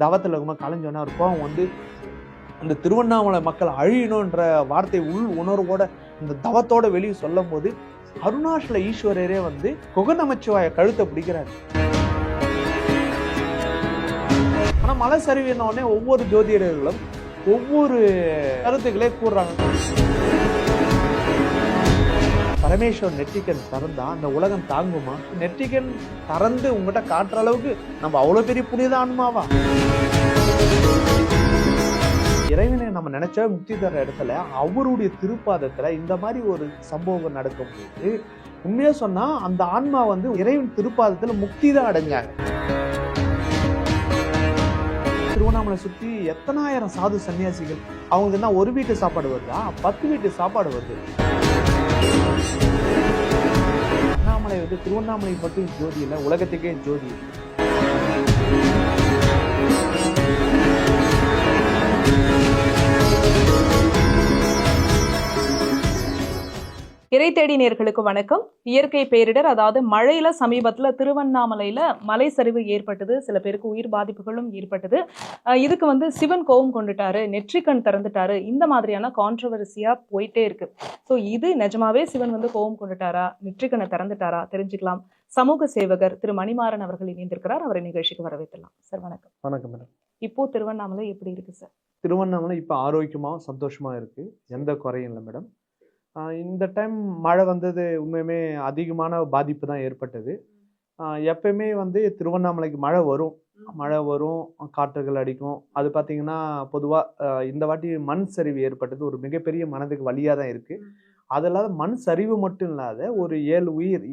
தவத்தில் இருக்கும்போது கலைஞ்சோன்னா ஒரு கோவம் வந்து அந்த திருவண்ணாமலை மக்கள் அழியணுன்ற வார்த்தை உள் உணர்வோட இந்த தவத்தோட வெளியே சொல்லும் போது அருணாச்சல ஈஸ்வரரே வந்து குகநமச்சிவாய கழுத்தை பிடிக்கிறார். ஆனால் மலை சரிவினோடனே ஒவ்வொரு ஜோதிடர்களும் ஒவ்வொரு கருத்துக்களே கூறுறாங்க. பரமேஸ்வர் நெட்டிக்கன் திறந்தா அந்த உலகம் தாங்குமா? நெற்றிக்கன் திறந்து உங்ககிட்ட காட்டுற அளவுக்கு நம்ம அவ்வளோ பெரிய புனித ஆன்மாவா? இறைவனை நம்ம நினைச்சா முக்தி தர இடத்துல அவருடைய திருப்பாதத்துல இந்த மாதிரி ஒரு சம்பவம் நடக்கும்போது உண்மையா சொன்னா அந்த ஆன்மா வந்து இறைவன் திருப்பாதத்துல முக்தி தான் அடைஞ்சாங்க திருவண்ணாமலை சுற்றி எத்தனாயிரம் சாது சன்னியாசிகள் அவங்களுக்கு என்ன ஒரு வீட்டு சாப்பாடு வருதா? பத்து வீட்டு சாப்பாடு வருது. அண்ணாமலை வந்து திருவண்ணாமலை மட்டும் ஜோதி இல்லை உலகத்துக்கே ஜோதி. இறை தேடி நேர்களுக்கு வணக்கம். இயற்கை பேரிடர் அதாவது மழையில சமீபத்துல திருவண்ணாமலையில மலை சரிவு ஏற்பட்டது. சில பேருக்கு உயிர் பாதிப்புகளும் ஏற்பட்டது. இதுக்கு வந்து சிவன் கோபம் கொண்டுட்டாரு நெற்றிக்கண் திறந்துட்டாரு. இந்த மாதிரியான கான்ட்ரவர்சியா போயிட்டே இருக்கு. ஸோ இது நிஜமாவே சிவன் வந்து கோபம் கொண்டுட்டாரா? நெற்றிக்கண்ணை திறந்துட்டாரா? தெரிஞ்சுக்கலாம். சமூக சேவகர் திரு மணிமாறன் அவர்கள் இணைந்திருக்கிறார். அவரை நிகழ்ச்சிக்கு வரவேற்றலாம் சார் வணக்கம். வணக்கம் மேடம். இப்போ திருவண்ணாமலை எப்படி இருக்கு சார்? திருவண்ணாமலை இப்போ ஆரோக்கியமாகவும் சந்தோஷமாக இருக்குது எந்த குறையும் இல்லை மேடம். இந்த டைம் மழை வந்தது உண்மையுமே அதிகமான பாதிப்பு தான் ஏற்பட்டது. எப்பயுமே வந்து திருவண்ணாமலைக்கு மழை வரும். மழை வரும் காற்றுகள் அடிக்கும். அது பார்த்தீங்கன்னா பொதுவாக இந்த வாட்டி மண் சரிவு ஏற்பட்டது. ஒரு மிகப்பெரிய மனதுக்கு வழியாக தான் இருக்குது அது இல்லாத மண் சரிவு மட்டும் இல்லாத ஒரு ஏழு உயிர்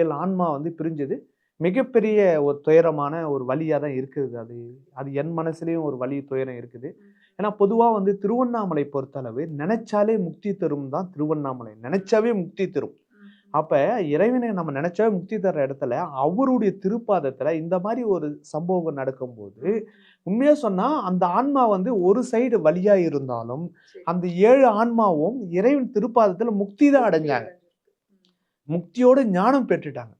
ஏழு ஆன்மா வந்து பிரிஞ்சது. மிகப்பெரிய ஒரு துயரமான ஒரு வழியாக தான் இருக்குது. அது அது என் மனசுலேயும் ஒரு வலி துயரம் இருக்குது. ஏன்னா பொதுவாக வந்து திருவண்ணாமலை பொறுத்தளவு நினைச்சாலே முக்தி தரும் தான் திருவண்ணாமலை. நினைச்சாவே முக்தி தரும். அப்ப இறைவனை நம்ம நினைச்சாவே முக்தி தர்ற இடத்துல அவருடைய திருப்பாதத்துல இந்த மாதிரி ஒரு சம்பவம் நடக்கும்போது உண்மையா சொன்னா அந்த ஆன்மா வந்து ஒரு சைடு வழியா இருந்தாலும் அந்த ஏழு ஆன்மாவும் இறைவன் திருப்பாதத்துல முக்தி தான் அடைஞ்சாங்க. முக்தியோட ஞானம் பெற்றுட்டாங்க.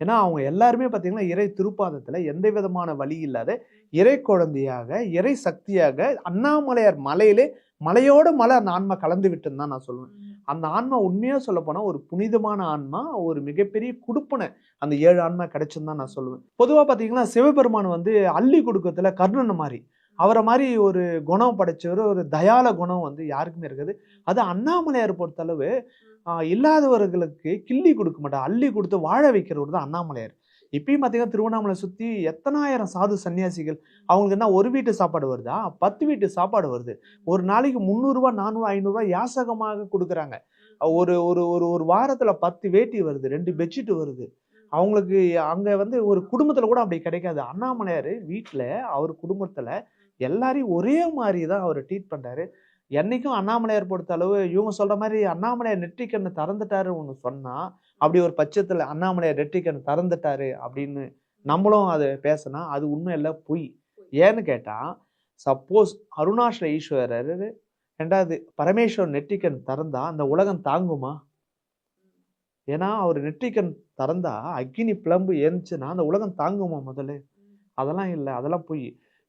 ஏன்னா அவங்க எல்லாருமே பார்த்தீங்கன்னா இறை திருப்பாதத்துல எந்த விதமான வழி இல்லாத இறை குழந்தையாக இறை சக்தியாக அண்ணாமலையார் மலையிலே மலையோட மலை அந்த ஆன்மா கலந்து விட்டுன்னு தான் நான் சொல்லுவேன். அந்த ஆன்மா உண்மையா சொல்ல போனா ஒரு புனிதமான ஆன்மா ஒரு மிகப்பெரிய குடுப்பனை அந்த ஏழு ஆன்மா கிடைச்சுன்னு தான் நான் சொல்லுவேன். பொதுவா பாத்தீங்கன்னா சிவபெருமான் வந்து அள்ளி கொடுக்கறதுல கர்ணன் மாதிரி. அவரை மாதிரி ஒரு குணம் படைச்சவர் ஒரு தயால குணம் வந்து யாருக்குமே இருக்குது. அது அண்ணாமலையார் பொறுத்தளவு இல்லாதவர்களுக்கு கிள்ளி கொடுக்க மாட்டார். அள்ளி கொடுத்து வாழ வைக்கிறவர் தான் அண்ணாமலையார். இப்பயும் பார்த்தீங்கன்னா திருவண்ணாமலை சுற்றி எத்தனாயிரம் சாது சன்னியாசிகள் அவங்களுக்கு என்ன ஒரு வீட்டு சாப்பாடு வருதா? பத்து வீட்டு சாப்பாடு வருது. ஒரு நாளைக்கு முந்நூறுரூவா நானூறு ஐநூறுரூவா யாசகமாக கொடுக்குறாங்க. ஒரு ஒரு ஒரு ஒரு வாரத்தில் பத்து வேட்டி வருது ரெண்டு பெட்ஷீட் வருது. அவங்களுக்கு அங்கே வந்து ஒரு குடும்பத்தில் கூட அப்படி கிடைக்காது. அண்ணாமலையார் வீட்டில் அவர் குடும்பத்தில் எல்லாரையும் ஒரே மாதிரி தான் அவர் ட்ரீட் பண்ணுறாரு என்னைக்கும் அண்ணாமலையார் பொறுத்த அளவு இவங்க சொல்கிற மாதிரி அண்ணாமலையார் நெற்றிக்கண்ணு திறந்துட்டாரு ஒன்று சொன்னால் அப்படி ஒரு பட்சத்தில் அண்ணாமலையார் நெற்றிக்கண்ணு திறந்துட்டாரு அப்படின்னு நம்மளும் அதை பேசினா அது உண்மை இல்லை பொய். ஏன்னு கேட்டால் சப்போஸ் அருணாச்சல ஈஸ்வரர் ரெண்டாவது பரமேஸ்வர் நெற்றிக்கண் திறந்தா அந்த உலகம் தாங்குமா? ஏன்னா அவர் நெற்றிக்கண் திறந்தா அக்னி பிளம்பு ஏந்துச்சுன்னா அந்த உலகம் தாங்குமா முதல்ல? அதெல்லாம் இல்லை அதெல்லாம் பொய்.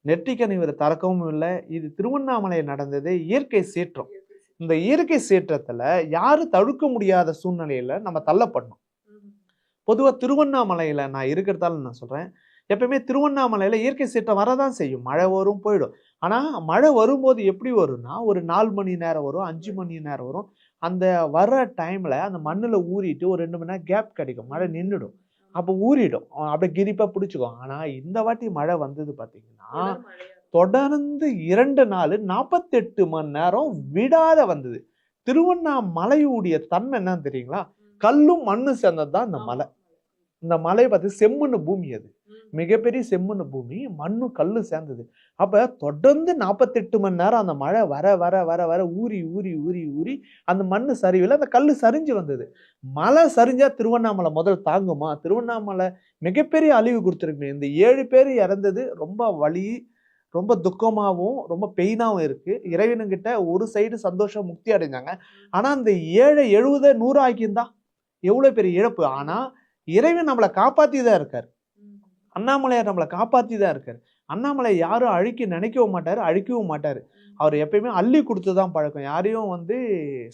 நெற்றிக்கண் இவர் திறக்கவும் இல்லை. இது திருவண்ணாமலையில் நடந்தது இயற்கை சீற்றம். இந்த இயற்கை சீற்றத்தில் யாரும் தடுக்க முடியாத சூழ்நிலையில் நம்ம தள்ளப்படணும். பொதுவாக திருவண்ணாமலையில் நான் இருக்கிறதால நான் சொல்கிறேன் எப்பயுமே திருவண்ணாமலையில் இயற்கை சீற்றம் வரதான் செய்யும். மழை வரும் போயிடும். ஆனால் மழை வரும்போது எப்படி வரும்னா ஒரு நாலு மணி நேரம் வரும் அஞ்சு மணி நேரம் வரும். அந்த வர்ற டைமில் அந்த மண்ணில் ஊறிட்டு ஒரு ரெண்டு மணி நேரம் கேப் கிடைக்கும். மழை நின்றுடும் அப்போ ஊறிடும். அப்படியே கிரிப்பாக பிடிச்சிக்கும். ஆனால் இந்த வாட்டி மழை வந்தது பார்த்தீங்கன்னா தொடர்ந்து இரண்டு நாள் நாற்பத்தெட்டு மணி நேரம் விடாத வந்தது. திருவண்ணாமலையுடைய தன்மை என்னன்னு தெரியுங்களா? கல்லும் மண்ணு சேர்ந்தது தான் இந்த மலை. இந்த மலை பார்த்து செம்மண்ணு பூமி அது. மிகப்பெரிய செம்மண்ணு பூமி மண்ணும் கல்லும் சேர்ந்தது. அப்ப தொடர்ந்து நாற்பத்தெட்டு மணி நேரம் அந்த மழை வர வர வர வர ஊறி ஊறி ஊறி ஊறி அந்த மண்ணு சரிவில் அந்த கல் சரிஞ்சு வந்தது. மலை சரிஞ்சா திருவண்ணாமலை முதல் தாங்குமா? திருவண்ணாமலை மிகப்பெரிய அழிவு கொடுத்துருக்குமே இந்த ஏழு பேர் இறந்தது ரொம்ப வலி ரொம்ப துக்கமாகவும் ரொம்ப பெயினாகவும் இருக்கு. இறைவனுங்கிட்ட ஒரு சைடு சந்தோஷம் முக்தி அடைஞ்சாங்க. ஆனா அந்த ஏழை எழுபதை நூறு ஆக்கியிருந்தா எவ்வளவு பெரிய இழப்பு? ஆனா இறைவன் நம்மளை காப்பாத்தி தான் இருக்காரு அண்ணாமலையார் நம்மளை காப்பாற்றி தான் இருக்காரு. அண்ணாமலை யாரும் அழிக்க நினைக்கவும் மாட்டார் அழிக்கவும் மாட்டார். அவர் எப்பயுமே அள்ளி கொடுத்து தான் பழக்கம். யாரையும் வந்து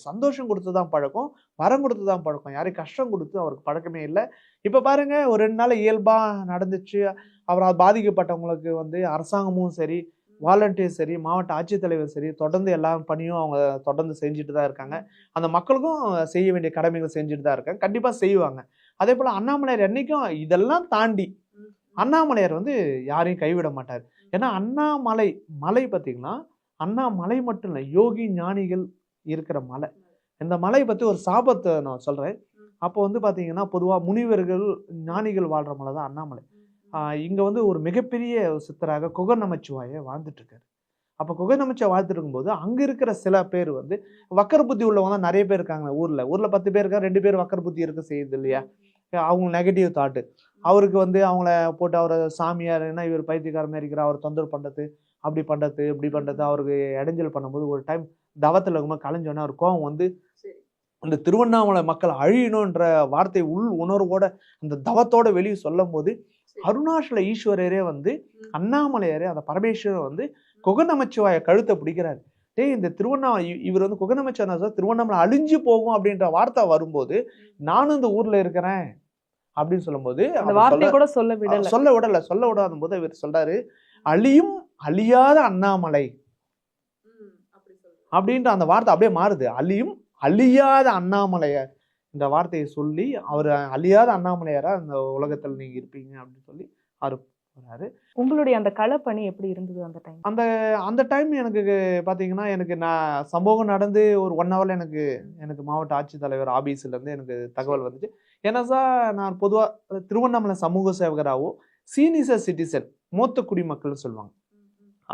சந்தோஷம் கொடுத்து தான் பழக்கம் வரம் கொடுத்து தான் பழக்கம். யாரையும் கஷ்டம் கொடுத்து அவருக்கு பழக்கமே இல்லை. இப்போ பாருங்க ஒரு ரெண்டு நாள் இயல்பாக நடந்துச்சு. அவர் பாதிக்கப்பட்டவங்களுக்கு வந்து அரசாங்கமும் சரி வாலண்டியர் சரி மாவட்ட ஆட்சித்தலைவர் சரி தொடர்ந்து எல்லா பணியும் அவங்க தொடர்ந்து செஞ்சுட்டு தான் இருக்காங்க அந்த மக்களுக்கும் செய்ய வேண்டிய கடமைகள் செஞ்சுட்டு தான் இருக்காங்க. கண்டிப்பாக செய்வாங்க. அதே போல் அண்ணாமலையார் என்னைக்கும் இதெல்லாம் தாண்டி அண்ணாமலையார் வந்து யாரையும் கைவிட மாட்டார். ஏன்னா அண்ணாமலை மலை பார்த்தீங்கன்னா அண்ணாமலை மட்டும் இல்லை யோகி ஞானிகள் இருக்கிற மலை. இந்த மலை பற்றி ஒரு சாபத்தை நான் சொல்கிறேன் அப்போ வந்து பார்த்தீங்கன்னா பொதுவாக முனிவர்கள் ஞானிகள் வாழ்கிற மலை தான் அண்ணாமலை இங்கே வந்து ஒரு மிகப்பெரிய சித்தராக குகர் நமச்சிவாய வாழ்ந்துட்டு இருக்காரு அப்போ குகர் நமச்சிவாய வாழ்ந்துட்டு இருக்கும்போது அங்கே இருக்கிற சில பேர் வந்து வக்கர புத்தி உள்ளவங்க தான் நிறைய பேர் இருக்காங்க ஊரில். ஊரில் பத்து பேர் இருக்கா ரெண்டு பேர் வக்கர புத்தி இருக்க செய்யுது இல்லையா? அவங்க நெகட்டிவ் தாட்டு அவருக்கு வந்து அவங்கள போட்டு அவரை சாமியார் என்ன இவர் பைத்தியக்கார மாதிரி இருக்கிற அவர் தொந்தரவு பண்ணுறது அப்படி பண்ணுறது இப்படி பண்ணுறது அவருக்கு இடைஞ்சல் பண்ணும்போது ஒரு டைம் தவத்தில் இருக்கும்போது கலைஞ்சோன்னே அவர் கோவம் வந்து அந்த திருவண்ணாமலை மக்கள் அழியணுன்ற வார்த்தை உள் உணர்வோட அந்த தவத்தோட வெளியே சொல்லும் போது அருணாச்சல ஈஸ்வரரே வந்து அண்ணாமலையாரே அந்த பரமேஸ்வரர் வந்து குகநமச்சிவாய கழுத்தை பிடிக்கிறாரு. டேய் இந்த திருவண்ணாமலை இவர் வந்து குகநமச்சிவாய திருவண்ணாமலை அழிஞ்சு போகும் அப்படின்ற வார்த்தை வரும்போது நானும் இந்த ஊர்ல இருக்கிறேன் அப்படின்னு சொல்லும்போது அந்த அவர் வார்த்தை சொல்ல- கூட சொல்ல விடல. சொல்ல விடல சொல்ல விடாத போது இவர் சொல்றாரு அழியும் அழியாத அண்ணாமலை அப்படின்ற அந்த வார்த்தை அப்படியே மாறுது. அழியும் அழியாத அண்ணாமலையார் இந்த வார்த்தையை சொல்லி அவர் அழியாத அண்ணாமலையாரா இந்த உலகத்துல நீங்க இருப்பீங்க அப்படின்னு சொல்லி அவர் போகிறாரு உங்களுடைய அந்த களப்பணி எப்படி இருந்தது அந்த டைம் அந்த அந்த டைம் எனக்கு பார்த்தீங்கன்னா எனக்கு நான் சம்பவம் நடந்து ஒரு ஒன் ஹவரில் எனக்கு எனக்கு மாவட்ட ஆட்சித்தலைவர் ஆபீஸ்லேருந்து எனக்கு தகவல் வந்துச்சு. ஏன்னா சார் நான் பொதுவாக திருவண்ணாமலை சமூக சேவகராகவும் சீனியர் சிட்டிசன் மூத்த குடிமக்கள்னு சொல்லுவாங்க.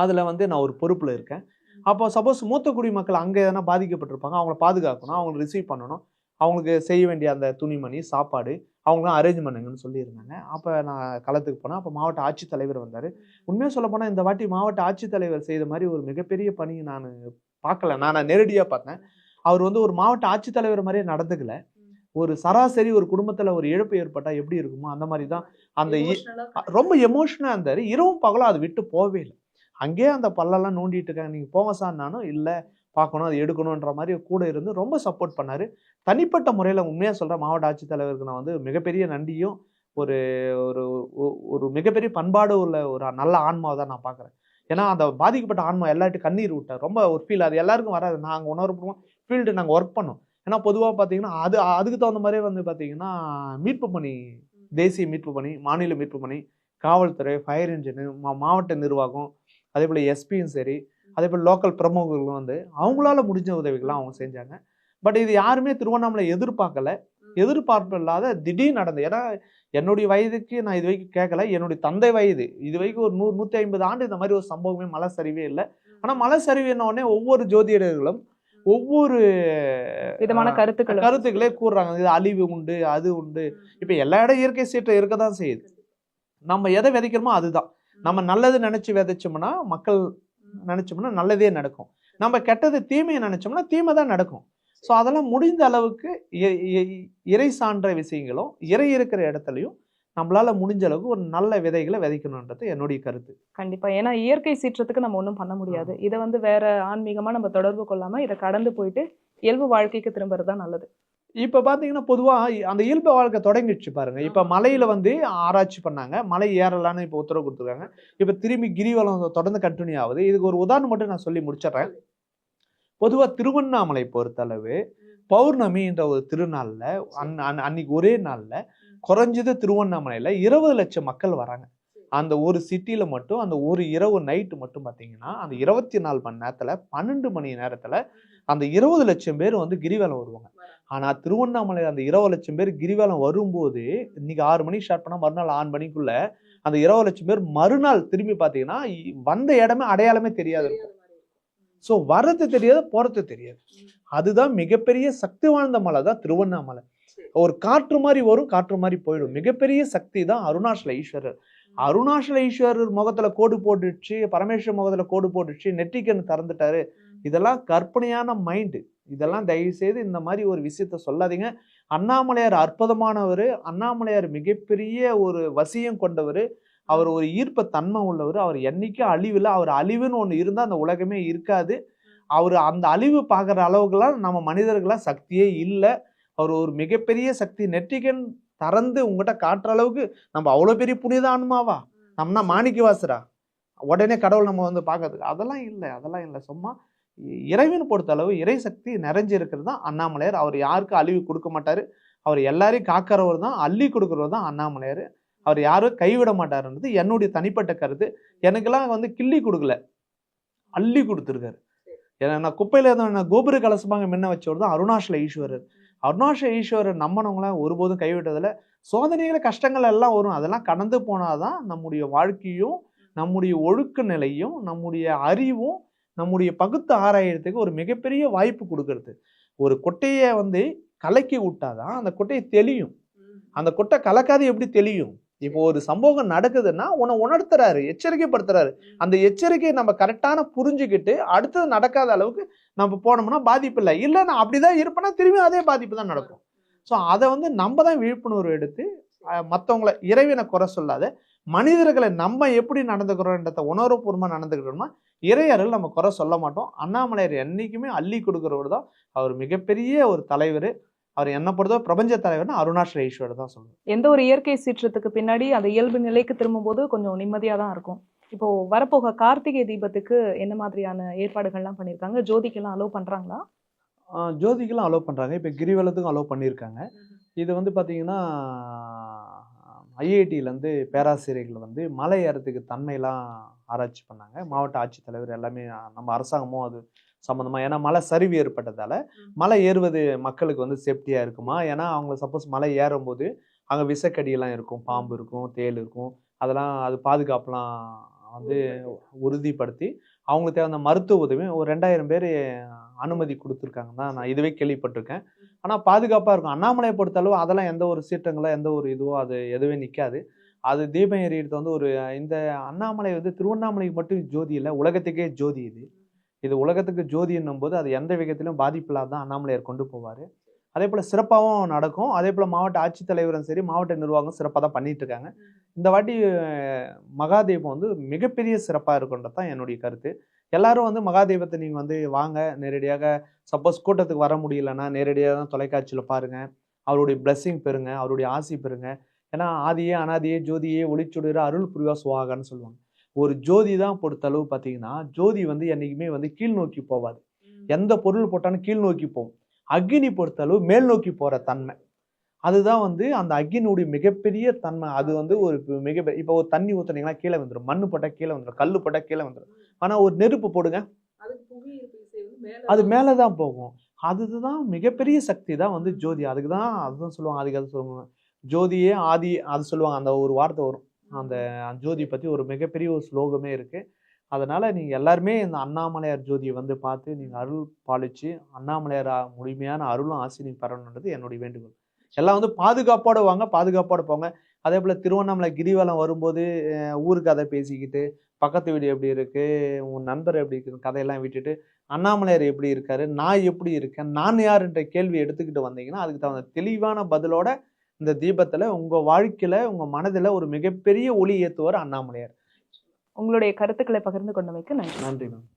அதில் வந்து நான் ஒரு பொறுப்பில் இருக்கேன். அப்போ சப்போஸ் மூத்த குடிமக்கள் அங்கே எதனா பாதிக்கப்பட்டிருப்பாங்க அவங்கள பாதுகாக்கணும் அவங்களை ரிசீவ் பண்ணணும். அவங்களுக்கு செய்ய வேண்டிய அந்த துணிமணி சாப்பாடு அவங்களாம் அரேஞ்ச் பண்ணுங்கன்னு சொல்லியிருந்தாங்க. அப்போ நான் களத்துக்கு போனேன். அப்போ மாவட்ட ஆட்சித்தலைவர் வந்தார். உண்மையாக சொல்ல போனால் இந்த வாட்டி மாவட்ட ஆட்சித்தலைவர் செய்த மாதிரி ஒரு மிகப்பெரிய பணியை நான் பார்க்கல. நான் நேரடியாக பார்த்தேன். அவர் வந்து ஒரு மாவட்ட ஆட்சித்தலைவர் மாதிரியே நடந்துக்கல. ஒரு சராசரி ஒரு குடும்பத்தில் ஒரு இழப்பு ஏற்பட்டால் எப்படி இருக்குமோ அந்த மாதிரி தான் அந்த ரொம்ப எமோஷனாக இருந்தார். இரவும் பகலும் அது விட்டு போகவே இல்லை. அங்கேயே அந்த பல்லெல்லாம் நோண்டிட்டு இருக்காங்க. நீங்கள் போங்க சார் நானும் இல்லை. பார்க்கணும் அது எடுக்கணுன்ற மாதிரி கூட இருந்து ரொம்ப சப்போர்ட் பண்ணார். தனிப்பட்ட முறையில் உண்மையாக சொல்கிறேன் மாவட்ட ஆட்சித்தலைவருக்கு நான் வந்து மிகப்பெரிய நன்றியும் ஒரு ஒரு மிகப்பெரிய பண்பாடு உள்ள ஒரு நல்ல ஆன்மாவை தான் நான் பார்க்குறேன். ஏன்னா அந்த பாதிக்கப்பட்ட ஆன்மா எல்லார்ட்டும் கண்ணீர் விட்டார் ரொம்ப ஒரு ஃபீல் அது எல்லாருக்கும் வராது. நாங்கள் உணர்வுபூர்வம் ஃபீல்டு நாங்கள் ஒர்க் பண்ணோம். ஏன்னா பொதுவாக பார்த்தீங்கன்னா அது அதுக்கு தகுந்த மாதிரியே வந்து பார்த்தீங்கன்னா மீட்பு பணி தேசிய மீட்பு பணி மாநில மீட்பு பணி காவல்துறை ஃபயர் இன்ஜினு மா மாவட்ட நிர்வாகம் அதே போல் எஸ்பியும் சரி அதே போல் லோக்கல் பிரமுகர்களும் வந்து அவங்களால முடிஞ்ச உதவிகள்லாம் அவங்க செஞ்சாங்க. பட் இது யாருமே திருவண்ணாமலை எதிர்பார்க்கல. எதிர்பார்ப்பு இல்லாத திடீர் நடந்தது. ஏன்னா என்னுடைய வயதுக்கு நான் இது வரைக்கும் கேட்கல. என்னுடைய தந்தை வயது. இது வரைக்கும் ஒரு நூறு நூற்றி ஐம்பது ஆண்டு இந்த மாதிரி ஒரு சம்பவமே மலை சரிவே இல்லை. ஆனால் மலை சரிவு என்ன உடனே ஒவ்வொரு ஜோதிடர்களும் ஒவ்வொரு விதமான கருத்துக்கள் கருத்துக்களே கூறுறாங்க. இது அழிவு உண்டு அது உண்டு. இப்போ எல்லா இடம் இயற்கை சீற்றம் இருக்க தான் செய்யுது. நம்ம எதை விதைக்கிறோமோ அதுதான். நம்ம நல்லது நினைச்சு விதைச்சோம்னா மக்கள் நினைச்சோம்னா நல்லதே நடக்கும். நம்ம கெட்டது தீமையை நினைச்சோம்னா தீமை தான் நடக்கும். ஸோ அதெல்லாம் முடிந்த அளவுக்கு இறை சான்ற விஷயங்களும் இறை இருக்கிற இடத்துலையும் நம்மளால முடிஞ்ச அளவுக்கு ஒரு நல்ல விதைகளை விதைக்கணுன்றது என்னுடைய கருத்து. கண்டிப்பா. ஏன்னா இயற்கை சீற்றத்துக்கு நம்ம ஒண்ணும் பண்ண முடியாது. இதை வந்து வேற ஆன்மீகமா நம்ம தொடர்பு கொள்ளாம இதை கடந்து போயிட்டு இயல்பு வாழ்க்கைக்கு திரும்புறது தான் நல்லது. இப்போ பார்த்தீங்கன்னா பொதுவாக அந்த இயல்பு வாழ்க்கை தொடங்கிடுச்சு பாருங்க. இப்போ மலையில வந்து ஆராய்ச்சி பண்ணாங்க. மலை ஏறலான்னு இப்போ உத்தரவு கொடுத்துருக்காங்க. இப்போ திரும்பி கிரிவலம் தொடர்ந்து கண்டினியூ ஆகுது. இதுக்கு ஒரு உதாரணம் மட்டும் நான் சொல்லி முடிச்சிடுறேன். பொதுவாக திருவண்ணாமலை பொறுத்தளவு பௌர்ணமின்ற ஒரு திருநாள்ல அன் அன்- அன்னைக்கு ஒரே நாள்ல குறைஞ்சது திருவண்ணாமலையில இருபது லட்சம் மக்கள் வராங்க. அந்த ஒரு சிட்டில மட்டும் அந்த ஒரு இரவு நைட்டு மட்டும் பார்த்தீங்கன்னா அந்த இருபத்தி நாலு மணி நேரத்துல பன்னெண்டு மணி நேரத்துல அந்த இருபது லட்சம் பேர் வந்து கிரிவலம் வருவாங்க. ஆனா திருவண்ணாமலை அந்த இருபது லட்சம் பேர் கிரிவலம் வரும்போது இன்னைக்கு ஆறு மணிக்கு ஸ்டார்ட் பண்ணா மறுநாள் ஆறு மணிக்குள்ள அந்த இருபது லட்சம் பேர் மறுநாள் திரும்பி பார்த்தீங்கன்னா வந்த இடமே அடையாளமே தெரியாது இருக்கும். ஸோ வர்றது தெரியாது போறது தெரியாது. அதுதான் மிகப்பெரிய சக்தி வாழ்ந்த மலை தான் திருவண்ணாமலை. ஒரு காற்று மாதிரி வரும் காற்று மாதிரி போயிடும். மிகப்பெரிய சக்தி தான் அருணாச்சல ஈஸ்வரர். அருணாச்சல ஈஸ்வரர் முகத்துல கோடு போட்டுடுச்சு பரமேஸ்வரர் முகத்துல கோடு போட்டுடுச்சு நெற்றிக்கண்ணு திறந்துட்டாரு. இதெல்லாம் கற்பனையான மைண்டு இதெல்லாம் தயவு செய்து இந்த மாதிரி ஒரு விஷயத்த சொல்லாதீங்க. அண்ணாமலையார் அற்புதமானவர். அண்ணாமலையார் மிகப்பெரிய ஒரு வசியம் கொண்டவர். அவர் ஒரு ஈர்ப்ப தன்மை உள்ளவர். அவர் என்னைக்கும் அழிவில் அவர் அழிவுன்னு ஒன்று இருந்தால் அந்த உலகமே இருக்காது. அவர் அந்த அழிவு பார்க்குற அளவுக்குலாம் நம்ம மனிதர்களாம் சக்தியே இல்லை. அவர் ஒரு மிகப்பெரிய சக்தி. நெற்றிகன் திறந்து உங்ககிட்ட காட்டுற அளவுக்கு நம்ம அவ்வளோ பெரிய புனித ஆன்மாவா? நம்மனா மாணிக்க வாசரா உடனே கடவுள் நம்ம வந்து பார்க்கறதுக்கு. அதெல்லாம் இல்லை. அதெல்லாம் இல்லை. சும்மா இறைவன் பொறுத்த அளவு இறை சக்தி நிறைஞ்சு இருக்கிறது தான் அண்ணாமலையார். அவர் யாருக்கும் அழிவு கொடுக்க மாட்டார். அவர் எல்லாரையும் காக்கிறவர் தான் அள்ளி கொடுக்குறவர் தான் அண்ணாமலையார். அவர் யாரும் கைவிட மாட்டாருன்றது என்னுடைய தனிப்பட்ட கருத்து. எனக்கெல்லாம் வந்து கிள்ளி கொடுக்கல. அள்ளி கொடுத்துருக்காரு. ஏன்னா நான் குப்பையில் இருந்த கோபுர கலசமாக முன்ன வச்சவர் தான் அருணாச்சல ஈஸ்வரர். அருணாச்சல ஈஸ்வரர் நம்பினவங்களாம் ஒருபோதும் கைவிட்டதில்ல. சோதனைகள் கஷ்டங்கள் எல்லாம் வரும். அதெல்லாம் கடந்து போனாதான் நம்முடைய வாழ்க்கையும் நம்முடைய ஒழுக்க நிலையும் நம்முடைய அறிவும் நம்முடைய பகுத்து ஆராயறதுக்கு ஒரு மிகப்பெரிய வாய்ப்பு கொடுக்கறது. ஒரு கொட்டையை வந்து கலக்கி விட்டாதான் அந்த கொட்டையை தெளியும். அந்த கொட்டை கலக்காது எப்படி தெளியும்? இப்போ ஒரு சம்பவம் நடக்குதுன்னா உன்னை உணர்த்துறாரு எச்சரிக்கைப்படுத்துறாரு. அந்த எச்சரிக்கையை நம்ம கரெக்டான புரிஞ்சுக்கிட்டு அடுத்தது நடக்காத அளவுக்கு நம்ம போனோம்னா பாதிப்பு இல்லை. இல்லை நான் அப்படிதான் இருப்பேன்னா திரும்பி அதே பாதிப்பு தான் நடக்கும். ஸோ அதை வந்து நம்ம தான் விழிப்புணர்வு எடுத்து மற்றவங்களை இறைவனை குறை சொல்லாத மனிதர்களை நம்ம எப்படி நடந்துக்கிறோன்றத உணர்வுபூர்வமாக நடந்துக்கிறோம்னா இறையர்கள் நம்ம குறை சொல்ல மாட்டோம். அண்ணாமலையார் என்னைக்குமே அள்ளி கொடுக்குறவர் தான் அவர் மிகப்பெரிய ஒரு தலைவர். அவர் என்ன பொறுத்தவரை பிரபஞ்ச தலைவர்னா அருணாச்சல ஈஸ்வரர் தான் சொல்லுவார். எந்த ஒரு இயற்கை சீற்றத்துக்கு பின்னாடி அந்த இயல்பு நிலைக்கு திரும்பும்போது கொஞ்சம் நிம்மதியா தான் இருக்கும். இப்போ வரப்போக கார்த்திகை தீபத்துக்கு என்ன மாதிரியான ஏற்பாடுகள்லாம் பண்ணியிருக்காங்க ஜோதிக்கெல்லாம் அலோவ் பண்றாங்களா? ஆஹ் ஜோதிக்கெல்லாம் அலோவ் பண்ணுறாங்க இப்போ கிரிவலத்துக்கும் அலோவ் பண்ணியிருக்காங்க. இது வந்து பார்த்தீங்கன்னா ஐஐடியிலேருந்து பேராசிரியர்கள் வந்து மலை ஏறத்துக்கு தன்மையெல்லாம் ஆராய்ச்சி பண்ணாங்க. மாவட்ட ஆட்சித்தலைவர் எல்லாமே நம்ம அரசாங்கமும் அது சம்மந்தமாக ஏன்னா மலை சரிவு ஏற்பட்டதால் மலை ஏறுவது மக்களுக்கு வந்து சேஃப்டியாக இருக்குமா? ஏன்னா அவங்க சப்போஸ் மலை ஏறும்போது அங்கே விஷக்கடியெல்லாம் இருக்கும் பாம்பு இருக்கும் தேள் இருக்கும். அதெல்லாம் அது பாதுகாப்புலாம் வந்து உறுதிப்படுத்தி. அவங்களுக்கு தேவையான மருத்துவ உதவி ஒரு ரெண்டாயிரம் பேர் அனுமதி கொடுத்துருக்காங்க தான் நான் இதுவே கேள்விப்பட்டிருக்கேன். ஆனால் பாதுகாப்பாக இருக்கும். அண்ணாமலையை பொறுத்தளவு அதெல்லாம் எந்த ஒரு சீற்றங்களோ எந்த ஒரு இதுவோ அது எதுவே நிற்காது அது தீபம் எறிகிறது வந்து ஒரு இந்த அண்ணாமலை வந்து திருவண்ணாமலைக்கு மட்டும் ஜோதி இல்லை உலகத்துக்கே ஜோதி இது. இது உலகத்துக்கு ஜோதி போது அது எந்த விதத்திலும் பாதிப்பில்லாத தான் அண்ணாமலையார் கொண்டு போவார். அதே போல் சிறப்பாகவும் நடக்கும். அதே போல் மாவட்ட ஆட்சித்தலைவரும் சரி மாவட்ட நிர்வாகம் சிறப்பாக தான் பண்ணிட்டு இருக்காங்க இந்த வாட்டி அஹ், மகாதீபம் வந்து மிகப்பெரிய சிறப்பாக இருக்குன்றது தான் என்னுடைய கருத்து. எல்லாரும் வந்து மகாதீபத்தை நீங்கள் வந்து வாங்க. நேரடியாக சப்போஸ் கூட்டத்துக்கு வர முடியலன்னா நேரடியாக தான் தொலைக்காட்சியில் பாருங்கள் அவருடைய blessing பெறுங்க. அவருடைய ஆசி பெறுங்க. ஏன்னா ஆதியே அனாதியே ஜோதியே ஒளிச்சுடுற அருள் புரிவா சுவாகன்னு சொல்லுவாங்க. ஒரு ஜோதி தான் பொறுத்தளவு பார்த்தீங்கன்னா ஜோதி வந்து என்னைக்குமே வந்து கீழ் நோக்கி போவாது. எந்த பொருள் போட்டாலும் கீழ் நோக்கி போகும். அக்னி பொறுத்தளவு மேல் நோக்கி போற தன்மை. அதுதான் வந்து அந்த அக்னியுடைய மிகப்பெரிய தன்மை. அது வந்து ஒரு மிக இப்போ ஒரு தண்ணி ஊத்துனீங்கன்னா கீழே வந்துடும் மண்ணு போட்டால் கீழே வந்துடும் கல் போட்டால் கீழே வந்துடும் ஆனா ஒரு நெருப்பு போடுங்க. அது மேலே தான் போகும். அதுதான் மிகப்பெரிய சக்தி தான் வந்து ஜோதி. அதுக்கு தான் அதுதான் சொல்லுவாங்க. அதுக்கு அது சொல்லுவாங்க. ஜோதியே ஆதி அது சொல்லுவாங்க அந்த ஒரு வார்த்தை வரும். அந்த ஜோதி பற்றி ஒரு மிகப்பெரிய ஒரு ஸ்லோகமே இருக்குது அதனால் நீங்கள் எல்லாருமே இந்த அண்ணாமலையார் ஜோதியை வந்து பார்த்து நீங்கள் அருள் பாலிச்சு அண்ணாமலையார் முழுமையான அருளும் ஆசி நீங்கள் பெறணுன்றது என்னுடைய வேண்டுகோள். எல்லாம் வந்து பாதுகாப்போட வாங்க பாதுகாப்போட போங்க. அதே போல் திருவண்ணாமலை கிரிவலம் வரும்போது ஊர் கதை பேசிக்கிட்டு பக்கத்து வீடு எப்படி இருக்குது உன் நண்பர் எப்படி இருக்கு கதையெல்லாம் விட்டுட்டு அண்ணாமலையார் எப்படி இருக்காரு நான் எப்படி இருக்கேன் நான் யாருன்ற கேள்வி எடுத்துக்கிட்டு வந்தீங்கன்னா அதுக்கு தகுந்த தெளிவான பதிலோட இந்த தீபத்துல உங்க வாழ்க்கையில உங்க மனதுல ஒரு மிகப்பெரிய ஒளி ஏத்துவார் அண்ணாமலையார். உங்களுடைய கருத்துக்களை பகிர்ந்து கொண்டமைக்கு நன்றி. நன்றி மேம்.